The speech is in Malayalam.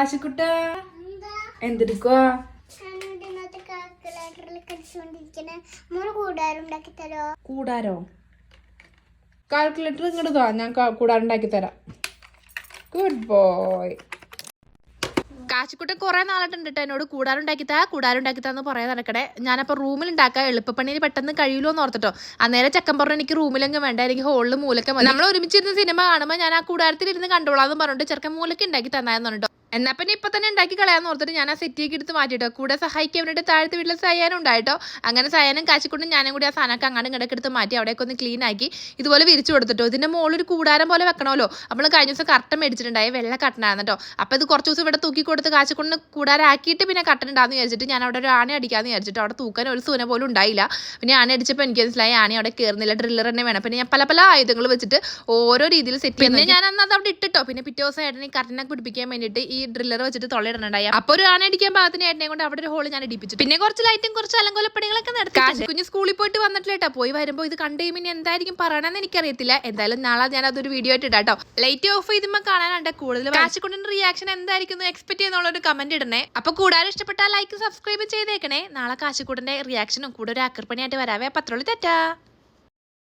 ആശിക്കുട്ട. എന്തെടുക്കുവാ? കൂടാരോ കാൽക്കുലേറ്റർ ഇങ്ങോട്ട് താ ഞാൻ കൂടാറുണ്ടാക്കി തരാം. ഗുഡ് ബോയ് കാശിക്കുട്ടൻ കുറെ നാളായിട്ടുണ്ട് കേട്ടോ എന്നോട് കൂടാറുണ്ടാക്കി താ കൂടാറുണ്ടാക്കി താന്ന് പറയാൻ നടക്കണേ. ഞാനപ്പോൾ റൂമിൽ ഉണ്ടാക്കാൻ എളുപ്പപ്പണിയിൽ പെട്ടെന്ന് കഴിയുമല്ലോ എന്ന് ഓർത്തിട്ടോ. അന്നേരം ചക്കൻ പറഞ്ഞു എനിക്ക് റൂമിലെങ്കിൽ വേണ്ട എനിക്ക് ഹോളിൽ മൂലക്ക നമ്മൾ ഒരുമിച്ചിരുന്ന് സിനിമ കാണുമ്പോൾ ഞാൻ ആ കൂടാരത്തിൽ ഇരുന്ന് കണ്ടോളാന്ന് പറഞ്ഞിട്ട് ചെറുക്കൻ മൂലക്ക് ഉണ്ടാക്കി തന്നായെന്ന് പറഞ്ഞിട്ടോ. എന്നാ പിന്നെ ഇപ്പൊ തന്നെ ഉണ്ടാക്കി കളയാന്ന് ഓർത്തിട്ട് ഞാൻ ആ സെറ്റിയൊക്കെ എടുത്ത് മാറ്റിട്ടോ. കൂടെ സഹായിക്കാൻ വേണ്ടിയിട്ട് താഴത്തെ വീട്ടിൽ സയാനും ഉണ്ടായിട്ടോ. അങ്ങനെ സയാനും കാശിക്കൊണ്ടും ഞാനും കൂടി ആ സാധനമൊക്കെ അങ്ങോട്ടും ഇങ്ങോട്ടൊക്കെ എടുത്ത് മാറ്റി അവിടെയൊക്കെ ഒന്ന് ക്ലീൻ ആക്കി ഇതുപോലെ വിരിച്ചു കൊടുത്തിട്ടോ. ഇതിന്റെ മുകളിൽ ഒരു കൂടാരം പോലെ വെക്കണമല്ലോ. നമ്മൾ കഴിഞ്ഞ ദിവസം കട്ടൻ മേടിച്ചിട്ടുണ്ടായി വെള്ള കട്ടനായിരുന്നു കേട്ടോ. അപ്പൊ ഇത് കുറച്ച് ദിവസം ഇവിടെ തൂക്കി കൊടുത്ത് കാശിക്കൊണ്ട് കൂടാരാക്കിയിട്ട് പിന്നെ കട്ടൻ വിചാരിച്ചിട്ട് ഞാൻ അവിടെ ഒരു ആണി അടിക്കാന്ന് വിചാരിച്ചിട്ട് അവിടെ തൂക്കാൻ ഒരു സൂന പോലും ഉണ്ടായില്ല. പിന്നെ ആണി അടിച്ചപ്പോൾ എനിക്ക് മനസ്സിലായി ആണി അവിടെ കയറുന്നില്ല ഡ്രില്ലർ തന്നെ വേണം. പിന്നെ ഞാൻ പല പല ആയുധങ്ങൾ വെച്ചിട്ട് ഓരോ രീതിയിൽ സെറ്റ് ചെയ്യുന്നത് ഞാൻ അന്ന് അത് അവിടെ ഇട്ടിട്ടോ. പിന്നെ പിറ്റേ ദിവസം ഏട്ടനെ കട്ടനൊക്കെ പിടിപ്പിക്കാൻ വേണ്ടിയിട്ട് ഈ ഡ്രില്ലർ വെച്ചിട്ട് തൊള്ളയിടണുണ്ടായി. അപ്പൊ ഒരു ആന അടിക്കാൻ പാകത്തിന് ഏട്ടനെ കൊണ്ട് അവിടെ ഒരു ഹോൾ ഞാൻ ഇടിപ്പിച്ചു പിന്നെ കുറച്ച് ലൈറ്റും കുറച്ച് അലങ്കോലപ്പണികളൊക്കെ നടത്തി കുഞ്ഞ് സ്കൂളിൽ പോയിട്ട് വന്നിട്ടില്ലേട്ടോ പോയി വരുമ്പോൾ ഇത് കണ്ടു കഴിയുമ്പോൾ എന്തായിരിക്കും പറയണമെന്ന് എനിക്കറിയത്തില്ല. എന്തായാലും നാളെ ഞാൻ അതൊരു വീഡിയോ ആയിട്ട് ഇടാട്ടോ. ലൈറ്റ് ഓഫ് ചെയ്തുമ്പോൾ കാണാനുണ്ട്. കൂടുതൽ കാശിക്കുണ്ടിന്റെ റിയാക്ഷൻ എന്തായിരിക്കും എക്സ്പെക്ട് ചെയ്യുന്നുള്ള ഒരു കമന്റ് ഇടണേ. അപ്പൊ കൂടാതെ ഇഷ്ടപ്പെട്ടാൽ ലൈക്ക് സബ്സ്ക്രൈബ് ചെയ്തേക്കണേ. നാളെ കാശിക്കുടന്റെ റിയാക്ഷനും കൂടെ ഒരു ആക്രപ്പണിയായിട്ട് വരാവേ. പത്രോളി തെറ്റാ